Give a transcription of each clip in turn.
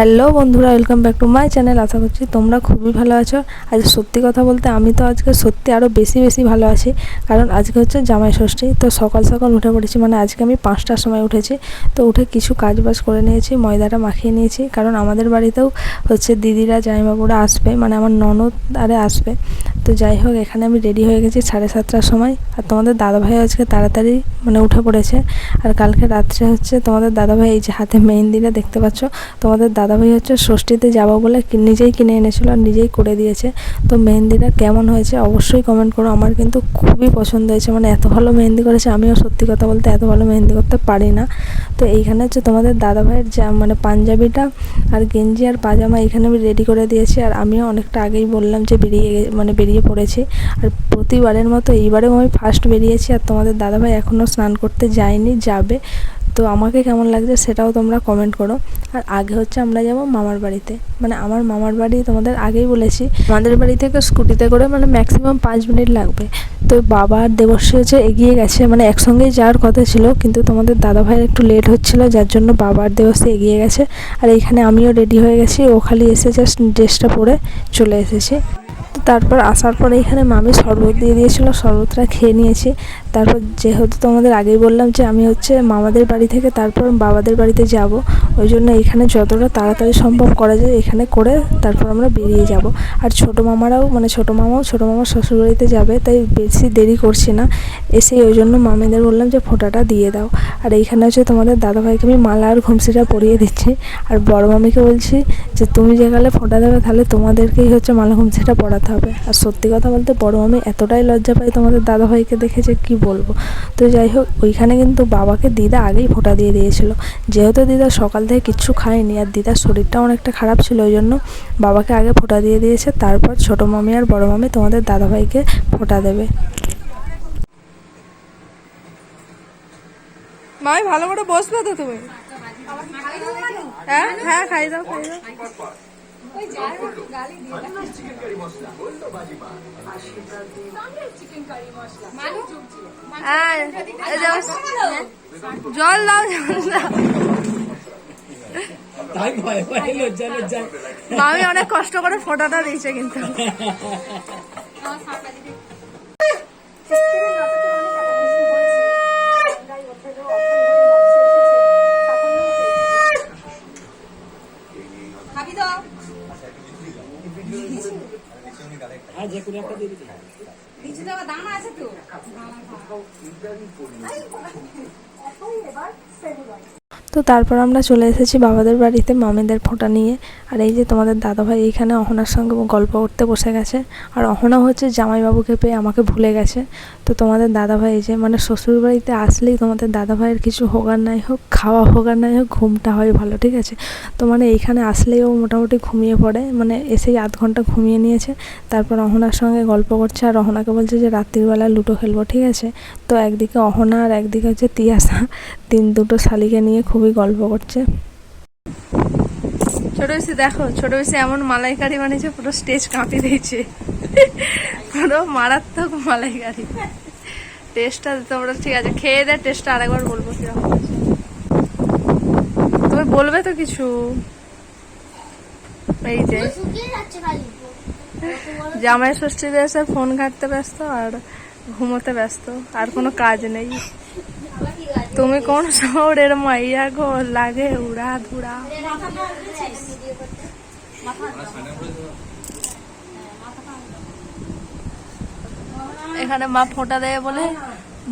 Hello বন্ধুরা welcome back to my channel আশা করছি তোমরা খুবই ভালো আছো। আজ সত্যি কথা বলতে আমি তো আজকে সত্যি আরও বেশি বেশি ভালো আছি, কারণ আজকে হচ্ছে জামাই ষষ্ঠী। তো সকাল সকাল উঠে পড়েছি মানে আজকে আমি পাঁচটার সময় উঠেছি। তো উঠে কিছু কাজ বাজ করে নিয়েছি, ময়দাটা মাখিয়ে নিয়েছি। কারণ আমাদের বাড়িতেও হচ্ছে দিদিরা, জামাইবাবুরা আসবে মানে আমার ননদ আরে আসবে। তো যাই হোক, এখানে আমি রেডি হয়ে গেছি সাড়ে সাতটার সময়। আর তোমাদের দাদাভাই আজকে তাড়াতাড়ি মানে উঠে পড়েছে। আর কালকে রাত্রে হচ্ছে তোমাদের দাদাভাই এই যে হাতে মেহেন্দিটা দেখতে পাচ্ছ, তোমাদের দাদাভাই হচ্ছে ষষ্ঠীতে যাব বলে নিজেই কিনে এনেছিল আর নিজেই করে দিয়েছে। তো মেহেন্দিটা কেমন হয়েছে অবশ্যই কমেন্ট করো। আমার কিন্তু খুবই পছন্দ হয়েছে। মানে এত ভালো মেহেন্দি করেছে, আমিও সত্যি কথা বলতে এত ভালো মেহেন্দি করতে পারি না। তো এইখানে হচ্ছে তোমাদের দাদাভাইয়ের যা মানে পাঞ্জাবিটা আর গেঞ্জি আর পাজামা এখানে আমি রেডি করে দিয়েছি। আর আমিও অনেকটা আগেই বললাম যে বেরিয়ে মানে বেরিয়ে পড়েছি। আর প্রতিবারের মতো এইবারেও আমি ফার্স্ট বেরিয়েছি। আর তোমাদের দাদাভাই এখনও স্নান করতে যায়নি, যাবে। তো আমাকে কেমন লাগছে সেটাও তোমরা কমেন্ট করো। আর আগে হচ্ছে আমরা যাব মামার বাড়িতে। মানে আমার মামার বাড়ি তোমাদের আগেই বলেছি, আমাদের বাড়ি থেকে স্কুটিতে করে মানে ম্যাক্সিমাম পাঁচ মিনিট লাগবে। তো বাবা আর দেবশ্রী হচ্ছে এগিয়ে গেছে মানে একসঙ্গেই যাওয়ার কথা ছিল, কিন্তু তোমাদের দাদা ভাইয়ের একটু লেট হচ্ছিল, যার জন্য বাবা আর দেবশ্রী এগিয়ে গেছে। আর এখানে আমিও রেডি হয়ে গেছি, ও খালি এসে জাস্ট ড্রেসটা পরে চলে এসেছি। তারপর আসার পরে এখানে মামি শরবত দিয়ে দিয়েছিল, শরবতটা খেয়ে নিয়েছি। তারপর যেহেতু তোমাদের আগেই বললাম যে আমি হচ্ছে মামাদের বাড়ি থেকে তারপর বাবাদের বাড়িতে যাব, ওই জন্য এখানে যতটা তাড়াতাড়ি সম্ভব করা যায় এখানে করে তারপর আমরা বেরিয়ে যাব। আর ছোটো মামারাও মানে ছোটো মামাও, ছোটো মামার শ্বশুরবাড়িতে যাবে, তাই বেশি দেরি করছি না। এসে ওই জন্য মামিদের বললাম যে ফোঁটাটা দিয়ে দাও। আর এইখানে হচ্ছে তোমাদের দাদাভাইকে আমি মালা আর ঘুমসিটা পরিয়ে দিচ্ছি। আর বড় মামিকে বলছি যে, তুমি যে গেলে ফোঁটা দেবে তাহলে তোমাদেরকেই হচ্ছে মালা ঘুমসিটা পড়াতে হবে। আর সত্যি কথা বলতে বড় মামি এতটাই লজ্জা পায় তোমাদের দাদাভাইকে দেখে যে কী বলব। তো যাই হোক, ওইখানে কিন্তু বাবাকে দিদা আগেই ফোঁটা দিয়ে দিয়েছিল। যেহেতু দিদা সকাল থেকে কিচ্ছু খায়নি আর দিদার শরীরটা অনেকটা খারাপ ছিল ওই জন্য বাবাকে আগে ফোঁটা দিয়ে দিয়েছে। তারপর ছোটো মামি আর বড় মামি তোমাদের দাদাভাইকে ফোঁটা দেবে। ভালো করে বসবে তো তুমি। হ্যাঁ? হ্যাঁ খাই দাও খাই দাও। হ্যাঁ, এই যাও। জল দাও জল দাও মামি অনেক কষ্ট করে ফোটাটা দিয়েছে কিন্তু কোনো একটা দিয়ে দিতে তো? তারপর আমরা চলে এসেছি বাবাদের বাড়িতে, মামিদের ফোঁটা নিয়ে। আর এই যে তোমাদের দাদাভাই এইখানে অহনার সঙ্গে গল্প করতে বসে গেছে। আর অহনা হচ্ছে জামাইবাবুকে পেয়ে আমাকে ভুলে গেছে। তো তোমাদের দাদাভাই এই যে মানে শ্বশুর বাড়িতে আসলেই তোমাদের দাদাভাইয়ের কিছু হোক আর নাই হোক, খাওয়া হোক আর নাই হোক, ঘুমটা হয় ভালো, ঠিক আছে? তো মানে এইখানে আসলেই ও মোটামুটি ঘুমিয়ে পড়ে মানে এসেই আধ ঘণ্টা ঘুমিয়ে নিয়েছে। তারপর অহনার সঙ্গে গল্প করছে আর অহনাকে বলছে যে রাত্রিবেলা লুডো খেলব, ঠিক আছে? তো একদিকে অহনা আর একদিকে হচ্ছে তিয়াসা তিন দুটো শালিকে নিয়ে খুবই গল্প করছে। ছোট বেশি দেখো ছোট বেশি এমন মালাইকারি বানিয়েছে পুরো স্টেজ কাঁপিয়ে দিয়েছে। পুরো মারাত্মক মালাইকারি। টেস্টটা তোমরা ঠিক আছে খেয়ে দে টেস্টটা আরেকবার বলব কীরকম তুমি বলবে তো কিছু। এই যে। শুকিয়ে যাচ্ছে খালি জামাই ষষ্ঠীতে এসে ফোন ঘাটতে ব্যস্ত আর ঘুমোতে ব্যস্ত আর কোনো কাজ নেই। তুমি কোন শহরের মাইয়া গো লাগে উড়া ধুরা এখানে মা ফোঁটা দেয় বলে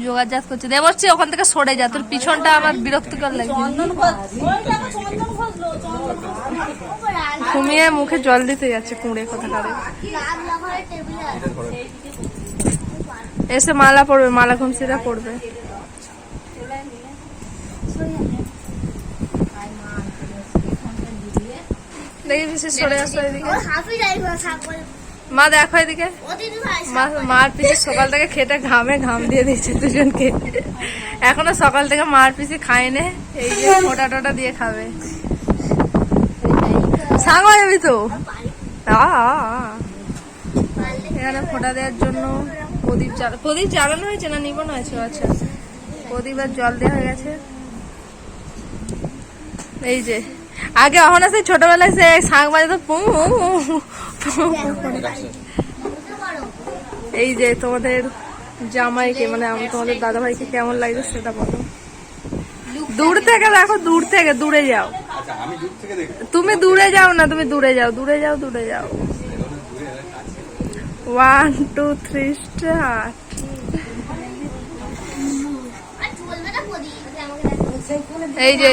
যোগাযোগ করছে। দেবশ্রী ওখান থেকে সরে যা তোর পিছনটা আমার বিরক্তিকর লাগছে। ঘুমিয়ে মুখে জল দিতে যাচ্ছে কুঁড়ে কথা কারে এসে মালা পড়বে মালা ঘুমসিরা পড়বে দেখি আসো এদিকে। মা দেখো এদিকে। মার পিসি সকাল থেকে খেটে ঘামে, ঘাম দিয়ে দিয়েছে দুজনকে। এখনও সকাল থেকে মার পিসি খায়নি, এই যে ফোটা টোটা দিয়ে খাবে। সাঙ্গা যাবি তো। এখানে ফোটা দেওয়ার জন্য প্রদীপ জ্বালা, প্রদীপ জ্বালানো হয়েছে না নিবনো আছে আচ্ছা। প্রদীপ আর জল দেওয়া হয়ে গেছে। এই যে আগে অহনা সেই ছোটবেলায় সে শাঁখ বাজাতো পু পু, পু। এই যে তোমাদের জামাইকে মানে আমি তোমাদের দাদা ভাইকে কেমন লাগছে সেটা বলো। দূর থেকে দেখো দূর থেকে দূরে যাও। আচ্ছা তুমি দূরে যাও না তুমি দূরে যাও দূরে যাও দূরে যাও। ওয়ান টু থ্রি স্টার্ট আর বলবে না প্রদীপ আমাকে এই যে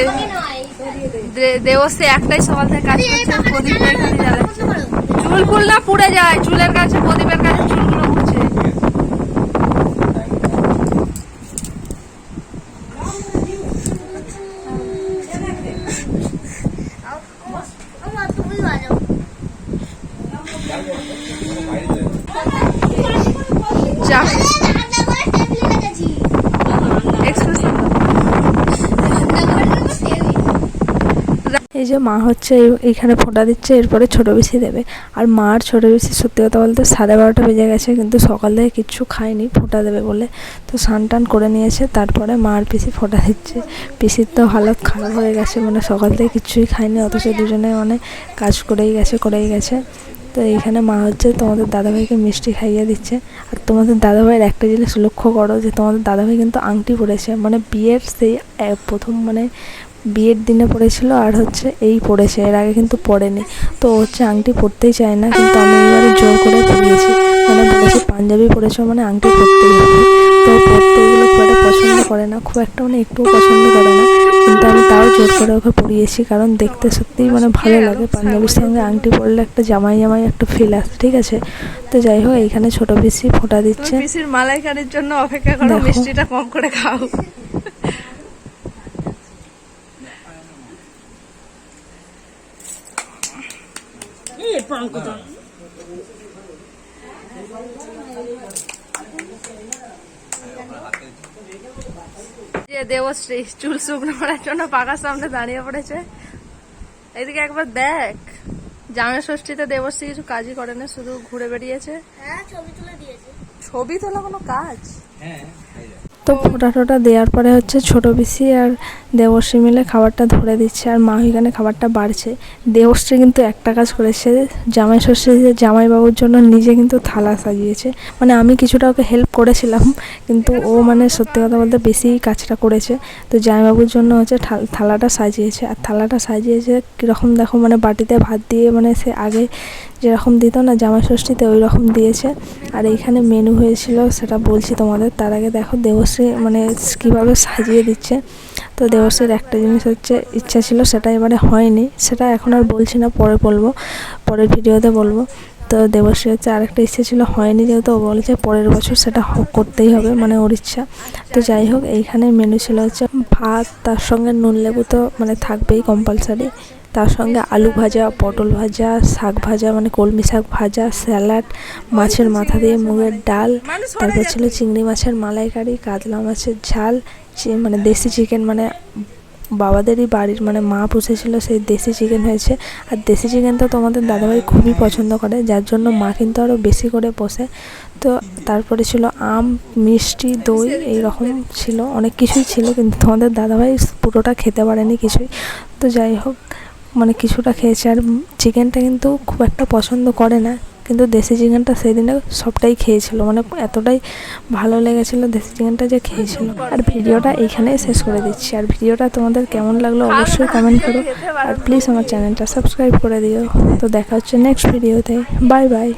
দেবশ্রী একটাই সকাল থেকে কাজ করছে প্রদীপের কাছে জ্বালাচ্ছে চুল ফুল না পুড়ে যায় চুলের কাছে প্রদীপের কাছে চুলগুলো এই যে মা হচ্ছে এই- এইখানে ফোঁটা দিচ্ছে, এরপরে ছোট বেশি দেবে। আর মার ছোট বেশি সত্যি কথা বলতে সাড়ে বারোটা বেজে গেছে, কিন্তু সকাল থেকে কিচ্ছু খায়নি, ফোঁটা দেবে বলে। তো স্নান টান করে নিয়েছে, তারপরে মার পিসি ফোঁটা দিচ্ছে। পিসির তো হালত খারাপ হয়ে গেছে মানে সকাল থেকে কিচ্ছুই খায়নি, অথচ দুজনে মানে কাজ করেই গেছে করেই গেছে। তো এইখানে মা হচ্ছে তোমাদের দাদাভাইকে মিষ্টি খাইয়ে দিচ্ছে। আর তোমাদের দাদাভাইয়ের একটা জিনিস লক্ষ্য করো, যে তোমাদের দাদাভাই কিন্তু আংটি পরেছে মানে বিয়ের সেই প্রথম মানে বিয়ের দিনে পড়েছিল আর হচ্ছে এই পড়েছে এর আগে কিন্তু পড়েনি। তো হচ্ছে আংটি পরতেই চায় না কিন্তু আমি এবারে জোর করে পরিয়েছি। মানে বলেছি পাঞ্জাবি পরেছো মানে আংটি পরতেই হবে। তো পরতে এগুলো খুব একটা পছন্দ করে না খুব একটা মানে একটুও পছন্দ করে না কিন্তু আমি তাও জোর করে ওকে পরিয়েছি কারণ দেখতে সত্যিই মানে ভালো লাগে। পাঞ্জাবির সঙ্গে আংটি পরলে একটা জামাই জামাই একটা ফিল আসে ঠিক আছে? তো যাই হোক এইখানে ছোট পিসি ফোঁটা দিচ্ছে। পিসির মালাইকারির জন্য অপেক্ষা করো মিষ্টিটা কম করে খাও। পাঙ্কুটা যে দেবশ্রী চুল শুকনো করার জন্য পাকার সামনে দাঁড়িয়ে পড়েছে। এদিকে একবার দেখ। জামাই ষষ্ঠীতে দেবশ্রী কিছু কাজই করে না শুধু ঘুরে বেরিয়েছে হ্যাঁ ছবি তুলে দিয়েছে। তোলা কোনো কাজ? হ্যাঁ। তো ফোঁটা টোটা দেওয়ার পরে হচ্ছে ছোট পিসি আর দেবশ্রী মিলে খাবারটা ধরে দিচ্ছে আর মা ওইখানে খাবারটা বাড়ছে। দেবশ্রী কিন্তু একটা কাজ করেছে জামাই ষষ্ঠীতে জামাইবাবুর জন্য নিজে কিন্তু থালা সাজিয়েছে। মানে আমি কিছুটা ওকে হেল্প করেছিলাম কিন্তু ও মানে সত্যি কথা বলতে বেশি কাজটা করেছে। তো জামাইবাবুর জন্য হচ্ছে থাল- থালাটা সাজিয়েছে। আর থালাটা সাজিয়েছে কীরকম দেখো মানে বাটিতে ভাত দিয়ে মানে সে আগে যেরকম দিত না জামা ষষ্ঠীতে ওই রকম দিয়েছে। আর এইখানে মেনু হয়েছিল, সেটা বলছি তোমাদের, তার আগে দেখো দেবশ্রী মানে কীভাবে সাজিয়ে দিচ্ছে। তো দেবশ্রীর একটা জিনিস হচ্ছে, ইচ্ছা ছিল, সেটা এবারে হয়নি। সেটা এখন আর বলছি না, পরে বলব, পরের ভিডিওতে বলব। তো দেবশ্রী হচ্ছে আরেকটা ইচ্ছে ছিল, হয়নি যেহেতু ও বলেছে পরের বছর সেটা করতেই হবে মানে ওর ইচ্ছা। তো যাই হোক, এইখানে মেনু ছিল হচ্ছে ভাত, তার সঙ্গে নুন লেবু তো মানে থাকবেই কম্পালসারি তার সঙ্গে আলু ভাজা, পটল ভাজা, শাক ভাজা মানে কলমি শাক ভাজা, স্যালাড, মাছের মাথা দিয়ে মুগের ডাল, তারপর ছিল চিংড়ি মাছের মালাইকারি, কাতলা মাছের ঝাল মানে দেশি চিকেন মানে বাবাদেরই বাড়ির মানে মা পুষেছিল সেই দেশি চিকেন হয়েছে। আর দেশি চিকেন তো তোমাদের দাদাভাই খুবই পছন্দ করে, যার জন্য মা কিন্তু আরও বেশি করে পোষে। তো তারপরে ছিল আম, মিষ্টি, দই এই রকম ছিল, অনেক কিছুই ছিল, কিন্তু তোমাদের দাদাভাই পুরোটা খেতে পারেনি কিছুই। তো যাই হোক মানে কিছুটা খেয়েছে। আর চিকেনটা কিন্তু খুব একটা পছন্দ করে না। কিন্তু দেশি চিকেনটা সেদিনে সবটাই খেয়েছিল। মানে এতটাই ভালো লেগেছিল দেশি চিকেনটা যে খেয়েছিল। আর ভিডিওটা এইখানেই শেষ করে দিচ্ছি। আর ভিডিওটা তোমাদের কেমন লাগল অবশ্যই কমেন্ট করো। আর প্লিজ আমার চ্যানেলটা সাবস্ক্রাইব করে দিও। তো দেখা হচ্ছে নেক্সট ভিডিওতে বাই বাই